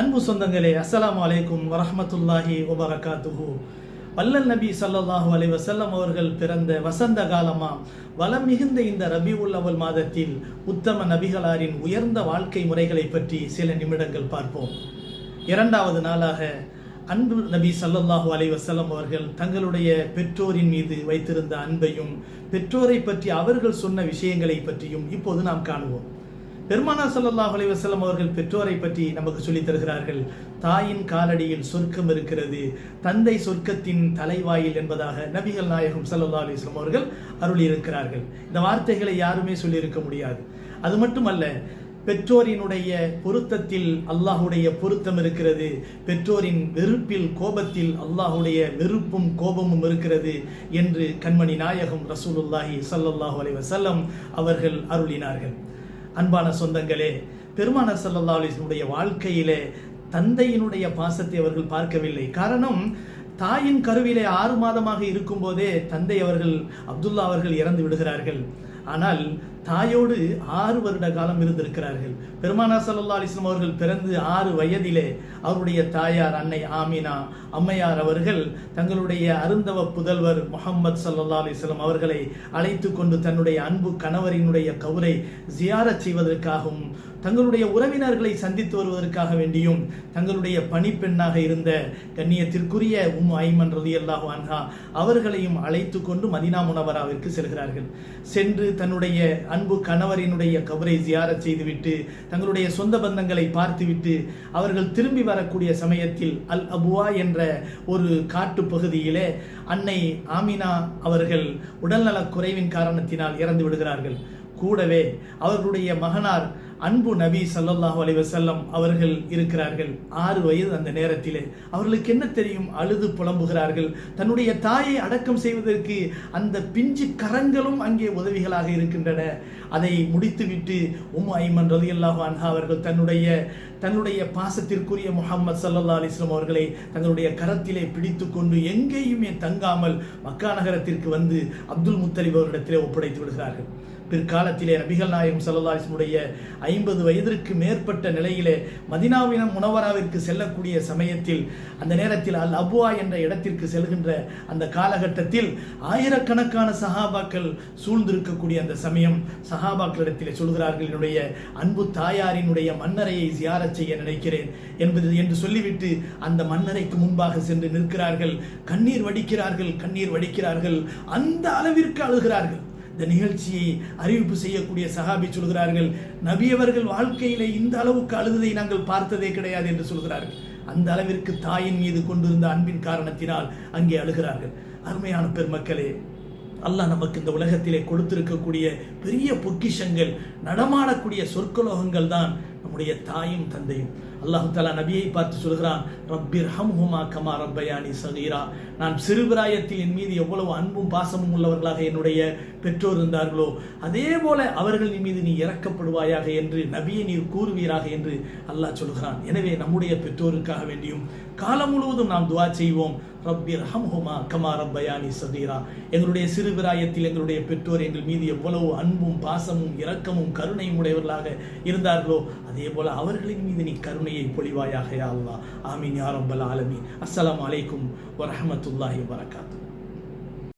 அன்பு சொந்தங்களே அஸ்லாம் வலைக்கும் வரமத்துல்லாஹி ஒபரகாத்துஹு வல்லல் நபி சல்லாஹு அலைஹி வசல்லம் அவர்கள் பிறந்த வசந்த காலமா வளம் மிகுந்த இந்த ரபி உள்ளவல் மாதத்தில் உத்தம நபிகளாரின் உயர்ந்த வாழ்க்கை முறைகளை பற்றி சில நிமிடங்கள் பார்ப்போம். இரண்டாவது நாளாக அன்பு நபி சல்லல்லாஹு அலைஹி வஸல்லம் அவர்கள் தங்களுடைய பெற்றோரின் மீது வைத்திருந்த அன்பையும் பெற்றோரை பற்றி அவர்கள் சொன்ன விஷயங்களை பற்றியும் இப்போது நாம் காணுவோம். பெருமானா சல்லாஹ் அலைஹி அவர்கள் பெற்றோரை பற்றி நமக்கு சொல்லித் தருகிறார்கள். தாயின் காலடியில் சொர்க்கம் இருக்கிறது. தந்தை சொர்க்கத்தின் தலைவாயில் என்பதாக நபிகள் நாயகம் சல்லா அலிஸ்லாம் அவர்கள் அருளி இருக்கிறார்கள் இந்த வார்த்தைகளை யாருமே சொல்லியிருக்க முடியாது. அது மட்டுமல்ல பெற்றோரினுடைய பொருத்தத்தில் அல்லாஹுடைய பொருத்தம் இருக்கிறது. பெற்றோரின் வெறுப்பில் கோபத்தில் அல்லாஹுடைய வெறுப்பும் கோபமும் இருக்கிறது என்று கண்மணி நாயகம் ரசூலுல்லாஹி சல்லாஹூ அலைஹி வஸல்லம் அவர்கள் அருளினார்கள். அன்பான சொந்தங்களே பெருமானார் சல்லா அலைஹி வாழ்க்கையிலே தந்தையினுடைய பாசத்தை அவர்கள் பார்க்கவில்லை. காரணம் தாயின் கருவிலே ஆறு மாதமாக இருக்கும்போதே தந்தை அவர்கள் அப்துல்லா அவர்கள் இறந்து விடுகிறார்கள். ஆனால் தாயோடு ஆறு வருட காலம் இருந்திருக்கிறார்கள். பெருமானா சல்லா அலிஸ்லாம் அவர்கள் பிறந்து ஆறு வயதிலே அவருடைய தாயார் அன்னை ஆமினா அம்மையார் அவர்கள் தங்களுடைய அருந்தவ புதல்வர் முகம்மது சல்லா அலிஸ்லாம் அவர்களை அழைத்து கொண்டு தன்னுடைய அன்பு கணவரினுடைய கவுரை ஜியாரச் செய்வதற்காகவும் தங்களுடைய உறவினர்களை சந்தித்து வருவதற்காக வேண்டியும் தங்களுடைய பணிப்பெண்ணாக இருந்த கண்ணியத்திற்குரிய உம் ஐமன் ரதி அல்லாஹு அன்ஹா அவர்களையும் அழைத்து கொண்டு மதினா முனவராவிற்கு செல்கிறார்கள். சென்று தன்னுடைய அன்பு கணவரினுடைய கபரை ஜியாரச் செய்துவிட்டு தங்களுடைய சொந்த பந்தங்களை பார்த்துவிட்டு அவர்கள் திரும்பி வரக்கூடிய சமயத்தில் அல் அபுவா என்ற ஒரு காட்டு பகுதியிலே அன்னை ஆமினா அவர்கள் உடல்நலக் குறைவின் காரணத்தினால் இறந்து விடுகிறார்கள். கூடவே அவர்களுடைய மகனார் அன்பு நபி சல்லல்லாஹு அலைஹி அவர்கள் இருக்கிறார்கள். ஆறு வயது அந்த நேரத்திலே. அவர்களுக்கு என்ன தெரியும்? அழுது புலம்புகிறார்கள். தன்னுடைய தாயை அடக்கம் செய்வதற்கு அந்த பிஞ்சு கரங்களும் அங்கே உதவிகளாக இருக்கின்றன. அதை முடித்துவிட்டு உம் ஐமன் ரலியல்லாஹு அன்ஹா அவர்கள் தன்னுடைய தன்னுடைய பாசத்திற்குரிய முகமது சல்லா அலிஸ்லாம் அவர்களை தங்களுடைய கரத்திலே பிடித்து கொண்டு எங்கேயுமே தங்காமல் மக்கா நகரத்திற்கு வந்து அப்துல் முத்தலிப் அவரிடத்திலே ஒப்படைத்து விடுகிறார்கள். பிற்காலத்திலே நபிகள் நாயகம் சல்லாஸ்முடைய ஐம்பது வயதிற்கு மேற்பட்ட நிலையிலே மதினாவினம் முனவராவிற்கு செல்லக்கூடிய சமயத்தில் அந்த நேரத்தில் அல் அபுவா என்ற இடத்திற்கு செல்கின்ற அந்த காலகட்டத்தில் ஆயிரக்கணக்கான சஹாபாக்கள் சூழ்ந்திருக்கக்கூடிய அந்த சமயம். சஹாபாக்களிடத்திலே சொல்கிறார்கள் என்னுடைய அன்பு தாயாரினுடைய மன்னரையை சியாரச் செய்ய நினைக்கிறேன் என்பது என்று சொல்லிவிட்டு அந்த மன்னரைக்கு முன்பாக சென்று நிற்கிறார்கள். கண்ணீர் வடிக்கிறார்கள் கண்ணீர் வடிக்கிறார்கள். அந்த அளவிற்கு அழுகிறார்கள். இந்த நிகழ்ச்சியை அறிவிப்பு செய்யக்கூடிய சஹாபி சொல்கிறார்கள் நபியவர்கள் வாழ்க்கையிலே இந்த அளவுக்கு அழுததை நாங்கள் பார்த்ததே கிடையாது என்று சொல்கிறார்கள். அந்த அளவிற்கு தாயின் மீது கொண்டிருந்த அன்பின் காரணத்தினால் அங்கே அழுகிறார்கள். அருமையான பெருமக்களே அல்லாஹ் நமக்கு இந்த உலகத்திலே கொடுத்திருக்கக்கூடிய பெரிய பொக்கிஷங்கள் நடமாடக்கூடிய சொற்கலோகங்கள் தான் நம்முடைய தாயும் தந்தையும். அல்லாஹு தாலா நபியை பார்த்து சொல்கிறான் ரப்பிர் ஹம்ஹுமா கமா ரப்பயானி சகீரா. நான் சிறுபிராயத்தில் என் மீது எவ்வளவு அன்பும் பாசமும் உள்ளவர்களாக என்னுடைய பெற்றோர் இருந்தார்களோ அதே போல அவர்களின் மீது நீ இறக்கப்படுவாயாக என்று நபியை நீர் கூறுவீராக என்று அல்லாஹ் சொல்கிறான். எனவே நம்முடைய பெற்றோருக்காக வேண்டியும் காலம் முழுவதும் நாம் துவா செய்வோம் ரப்பிர் ஹம்ஹுமா கமா ரப்பயானி சகீரா. எங்களுடைய சிறுபிராயத்தில் எங்களுடைய பெற்றோர் எங்கள் மீது எவ்வளவு அன்பும் பாசமும் இரக்கமும் கருணையும் உடையவர்களாக இருந்தார்களோ அதே போல அவர்களின் மீது நீ கருணையை பொழிவாயாக அல்லா ஆமீன் யாரம்பல் ஆலமீன். அஸ்லாம் அலைக்கும் வரமத்துல்லாஹி வரகாத்து